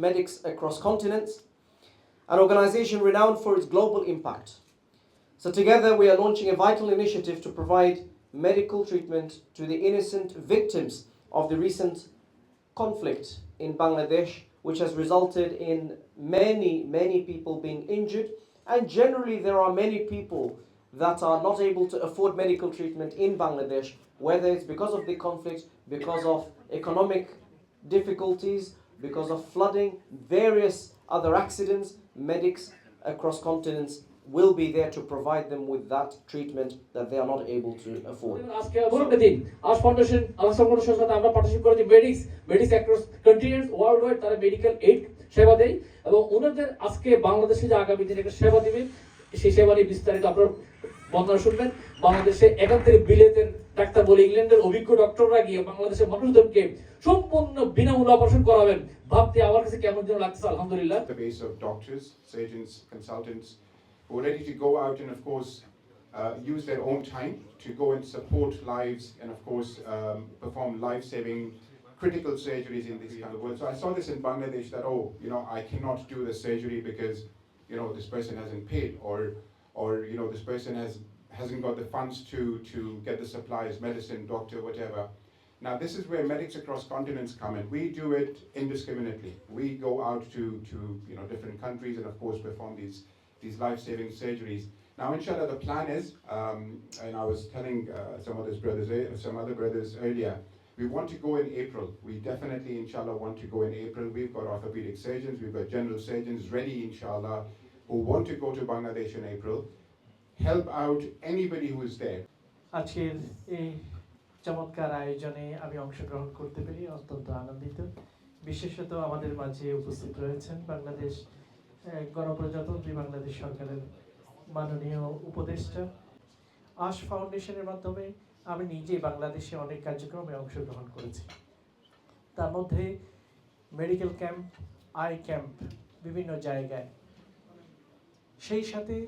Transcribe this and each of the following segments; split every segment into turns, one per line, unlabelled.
medics across continents, an organization renowned for its global impact. So, together, we are launching a vital initiative to provide medical treatment to the innocent victims of the recent conflict in Bangladesh, which has resulted in many, many people being injured. And generally, there are many people that are not able to afford medical treatment in Bangladesh, whether it's because of the conflict, because of economic difficulties, because of flooding, various other accidents. Medics across continents will be there to provide them with that treatment that they are not able to afford.
আজকে বলুন দিন আজ foundation আলাস ফাউন্ডেশনের সাথে আমরা partnership করেছি Medics Medics across continent world wide তারা medical aid সেবা দেয় এবং ওনাদের আজকে বাংলাদেশে যে আগামী দিনে একটা সেবা দিবেন সেই সেবা নিয়ে বিস্তারিত আপনার বর্ণনা শুনবেন বাংলাদেশে থেকে বিলেতের ডাক্তার বলে ইংল্যান্ডের অভিজ্ঞ ডক্টররা গিয়ে বাংলাদেশের মানুষদেরকে সম্পূর্ণ বিনামূল্যে অপারেশন করাবেন ভাবতে আমার কাছে কেমন যেন লাগতেছে আলহামদুলিল্লাহ
the base of doctors, surgeons, consultants who are ready to go out and, of course, uh, use their own time to go and support lives and, of course, um, perform life saving critical surgeries in this kind of world. So I saw this in Bangladesh that, oh, you know, I cannot do the surgery because, you know, this person hasn't paid or, or you know, this person has, hasn't got the funds to, to get the supplies, medicine, doctor, whatever. Now, this is where medics across continents come in. We do it indiscriminately. We go out to, to you know, different countries and, of course, perform these, these life-saving surgeries. Now, inshallah, the plan is, um, and I was telling uh, some of brothers, eh, some other brothers earlier, we want to go in April. We definitely, inshallah, want to go in April. We've got orthopedic surgeons, we've got general surgeons ready, inshallah, who want to go to Bangladesh in April, help out anybody who is there.
আজকের এই চমৎকার আয়োজনে আমি অংশগ্রহণ করতে পেরে অত্যন্ত আনন্দিত। বিশেষত আমাদের মাঝে উপস্থিত রয়েছেন বাংলাদেশ গণপ্রজাতন্ত্রী বাংলাদেশ সরকারের মাননীয় উপদেষ্টা। আশ ফাউন্ডেশনের মাধ্যমে আমি নিজে বাংলাদেশে অনেক কার্যক্রমে অংশগ্রহণ করেছি। তার মধ্যে মেডিকেল ক্যাম্প আই ক্যাম্প বিভিন্ন জায়গায় সেই সাথে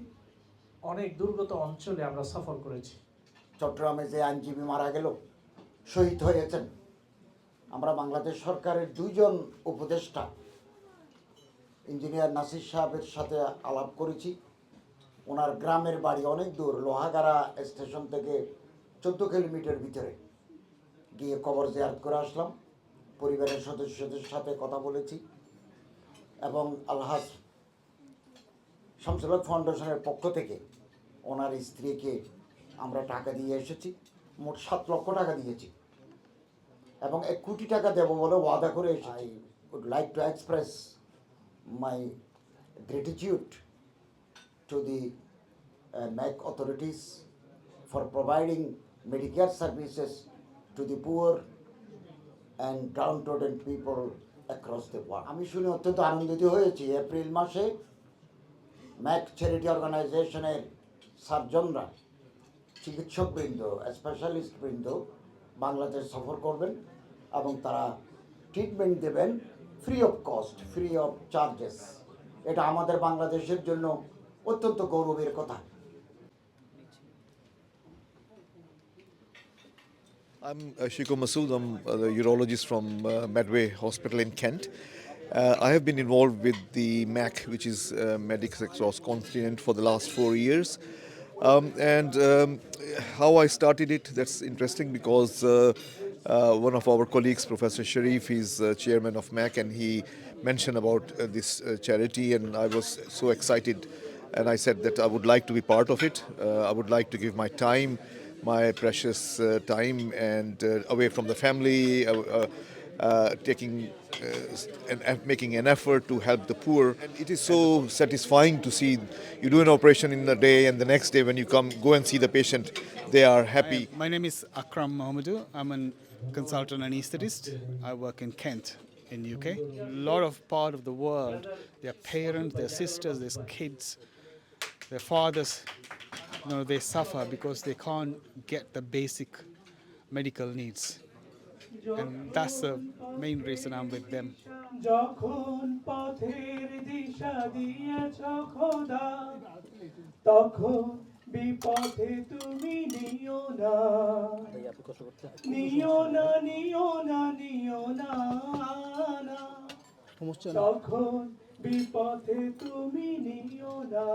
অনেক দুর্গত অঞ্চলে আমরা সফর করেছি।
চট্টগ্রামে যে আইনজীবী মারা গেল, শহীদ হয়েছেন। আমরা বাংলাদেশ সরকারের দুইজন উপদেষ্টা, ইঞ্জিনিয়ার নাসির সাহেবের সাথে আলাপ করেছি। ওনার গ্রামের বাড়ি অনেক দূর, লোহাগাড়া স্টেশন থেকে চোদ্দ কিলোমিটার ভিতরে। গিয়ে কবর জিয়ারত করে আসলাম। পরিবারের সদস্যদের সাথে কথা বলেছি। এবং আলহাজ শামসুল্লাহ ফাউন্ডেশনের পক্ষ থেকে ওনার স্ত্রীকে আমরা টাকা দিয়ে এসেছি মোট সাত লক্ষ টাকা দিয়েছি। এবং এক কোটি টাকা দেবো বলে ওয়াদা করে I would like to express my gratitude to the Mac authorities for providing medicare services to the poor and downtrodden people across the world আমি শুনে অত্যন্ত আনন্দিত হয়েছি। এপ্রিল মাসে ম্যাক চ্যারিটি অর্গানাইজেশনের সার্জনরা চিকিৎসকবৃন্দ স্পেশালিস্টবৃন্দ বাংলাদেশ সফর করবেন এবং তারা ট্রিটমেন্ট দেবেন free of cost free of charges এটা আমাদের বাংলাদেশের জন্য অত্যন্ত গৌরবের কথা
I'm uh, Shiko Masood. I'm uh, the urologist from uh, Medway Hospital in Kent. Uh, I have been involved with the MAC, which is uh, Medics Across Continent, for the last four years. Um, and um, how I started it, that's interesting because uh, uh, one of our colleagues, Professor Sharif, is uh, chairman of MAC, and he mentioned about uh, this uh, charity, and I was so excited. And I said that I would like to be part of it. Uh, I would like to give my time my precious uh, time and uh, away from the family, uh, uh, uh, taking uh, and, making an effort to help the poor. And it is so satisfying to see you do an operation in a day, and the next day when you come go and see the patient, they are happy.
My name is Akram Mohamedou. I'm a consultant anesthetist. I work in Kent in UK. A lot of part of the world, their parents, their sisters, their kids, their fathers, you know, they suffer because they can't get the basic medical needs. And that's the main reason I'm with them.
যখন পথের দিশা দিয়েছ খোদা তখন বিপথে তুমি নিও না। নিও না নিও না নিও না না। তখন বিপথে তুমি নিও না।